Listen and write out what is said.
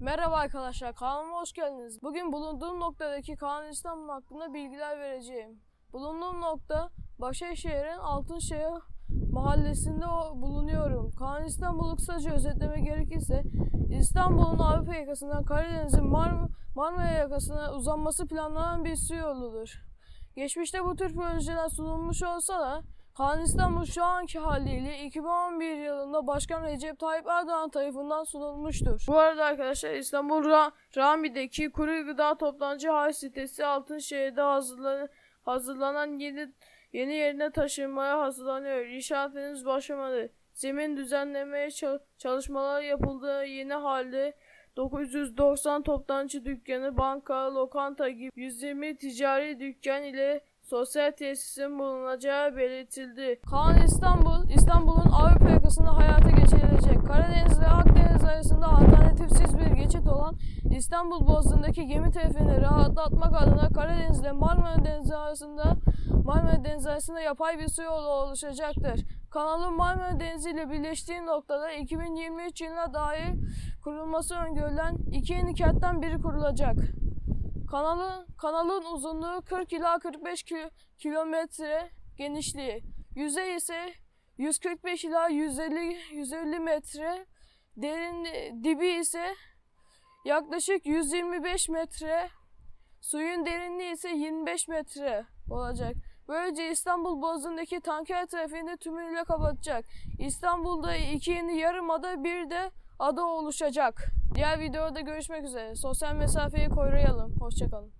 Merhaba arkadaşlar, kanalıma hoş geldiniz. Bugün bulunduğum noktadaki Kanal İstanbul hakkında bilgiler vereceğim. Bulunduğum nokta Başakşehir'in Altınşehir mahallesinde bulunuyorum. Kanal İstanbul'u kısaca özetlemek gerekirse İstanbul'un Avrupa yakasından Karadeniz'in Mar- Marmara yakasına uzanması planlanan bir su yoludur. Geçmişte bu tür projeler sunulmuş olsa da Kanal İstanbul şu anki haliyle 2011 yılında Başkan Recep Tayyip Erdoğan tarafından sunulmuştur. Bu arada arkadaşlar İstanbul Ra- Rami'deki kuru gıda toptancı hal sitesi Altınşehir'de hazırlan- hazırlanan yeni, yeni yerine taşınmaya hazırlanıyor. İnşaat henüz başlamadı. Zemin düzenlemeye ça- çalışmalar yapıldığı yeni halde 990 toptancı dükkanı, banka, lokanta gibi 120 ticari dükkan ile sosyal tesisin bulunacağı belirtildi. Kanal İstanbul, İstanbul'un Avrupa yakasında hayata geçirilecek. Karadeniz ve Akdeniz arasında alternatifsiz bir geçit olan İstanbul Boğazı'ndaki gemi trafiğini rahatlatmak adına Karadeniz ile Marmara Denizi arasında Marmara Denizi arasında yapay bir su yolu oluşacaktır. Kanalın Marmara Denizi ile birleştiği noktada 2023 yılına dair kurulması öngörülen iki yeni kentten biri kurulacak. Kanalın kanalın uzunluğu 40 ila 45 ki- kilometre, genişliği. Yüzey ise 145 ila 150 150 metre. Derin dibi ise yaklaşık 125 metre. Suyun derinliği ise 25 metre olacak. Böylece İstanbul Boğazı'ndaki tanker trafiğini tümüyle kapatacak. İstanbul'da iki yeni yarımada bir de ada oluşacak. Diğer videoda görüşmek üzere. Sosyal mesafeyi koruyalım. Hoşçakalın.